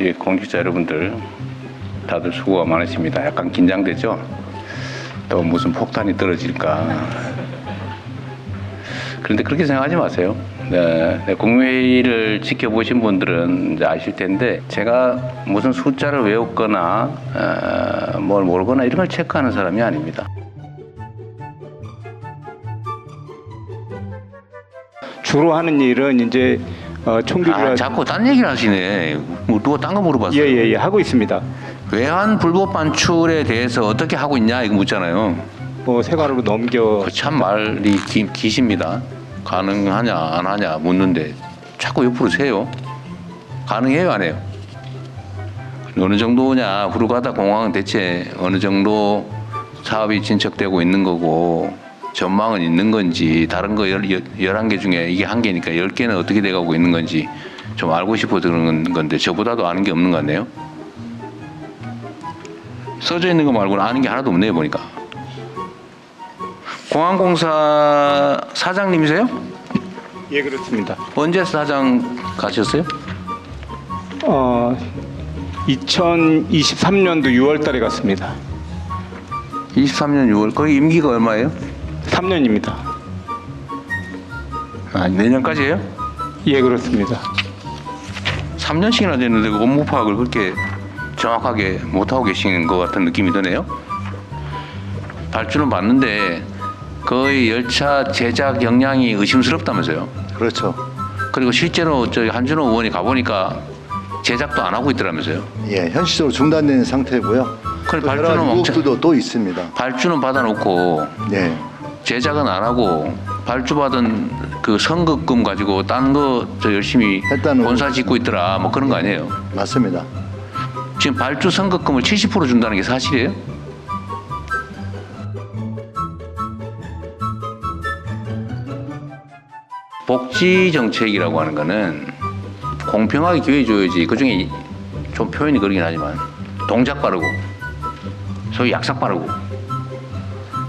예, 공직자 여러분들 다들 수고가 많으십니다. 약간 긴장되죠? 또 무슨 폭탄이 떨어질까. 그런데 그렇게 생각하지 마세요. 네, 네, 국무회의를 지켜보신 분들은 아실 텐데 제가 무슨 숫자를 외웠거나 어, 뭘 모르거나 이런 걸 체크하는 사람이 아닙니다. 주로 하는 일은 이제 어, 총기를 아, 자꾸 딴 얘기를 하시네. 뭐 누가 딴 거 물어봤어요. 예예예 하고 있습니다. 외환 불법 반출에 대해서 어떻게 하고 있냐 이거 묻잖아요. 뭐 세관으로 넘겨 그 참 말이 기, 기십니다. 가능하냐 안 하냐 묻는데 자꾸 옆으로 세요. 가능해요 안 해요? 어느 정도냐 후루가다 공항은 대체 어느 정도 사업이 진척되고 있는 거고 전망은 있는 건지 다른 거 열, 열한 개 중에 이게 한 개니까 열 개는 어떻게 돼가고 있는 건지 좀 알고 싶어서 그런 건데 저보다도 아는 게 없는 것 같네요. 써져 있는 거 말고는 아는 게 하나도 없네요 보니까. 공항공사 사장님이세요? 예 그렇습니다. 언제 사장 가셨어요? 어 2023년도 6월달에 갔습니다. 23년 6월. 거기 임기가 얼마예요? 3년입니다. 아, 내년까지예요? 예 그렇습니다. 3년씩이나 됐는데 그 업무 파악을 그렇게 정확하게 못하고 계시는 것 같은 느낌이 드네요. 발주는 봤는데 거의 열차 제작 역량이 의심스럽다면서요. 그렇죠. 그리고 실제로 저희 한준호 의원이 가보니까 제작도 안 하고 있더라면서요. 예, 현실적으로 중단된 상태고요. 여러 발주는 의혹들도 또 있습니다. 발주는 받아놓고 예, 제작은 안 하고 발주받은 그 선급금 가지고 딴 거 저 열심히 했다는 본사 짓고 있더라 뭐 그런 거 아니에요? 맞습니다. 지금 발주 선급금을 70% 준다는 게 사실이에요? 복지 정책이라고 하는 거는 공평하게 기회 줘야지. 그 중에 좀 표현이 그러긴 하지만 동작 빠르고 소위 약삭 빠르고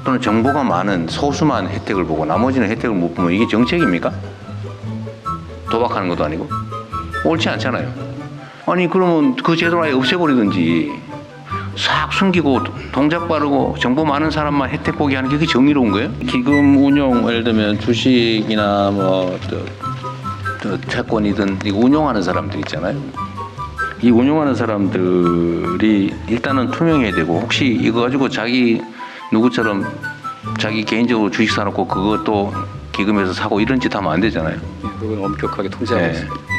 또는 정보가 많은 소수만 혜택을 보고 나머지는 혜택을 못 보면 이게 정책입니까? 도박하는 것도 아니고 옳지 않잖아요. 아니 그러면 그 제도를 아예 없애버리든지 싹 숨기고 동작 빠르고 정보 많은 사람만 혜택 보게 하는 게 그게 정의로운 거예요? 기금 운용 예를 들면 주식이나 뭐 또, 또 채권이든 이거 운용하는 사람들 있잖아요. 이 운용하는 사람들이 일단은 투명해야 되고 혹시 이거 가지고 자기 누구처럼 자기 개인적으로 주식 사놓고 그것도 기금에서 사고 이런 짓 하면 안 되잖아요. 그건 엄격하게 통제하고 예. 있습니다.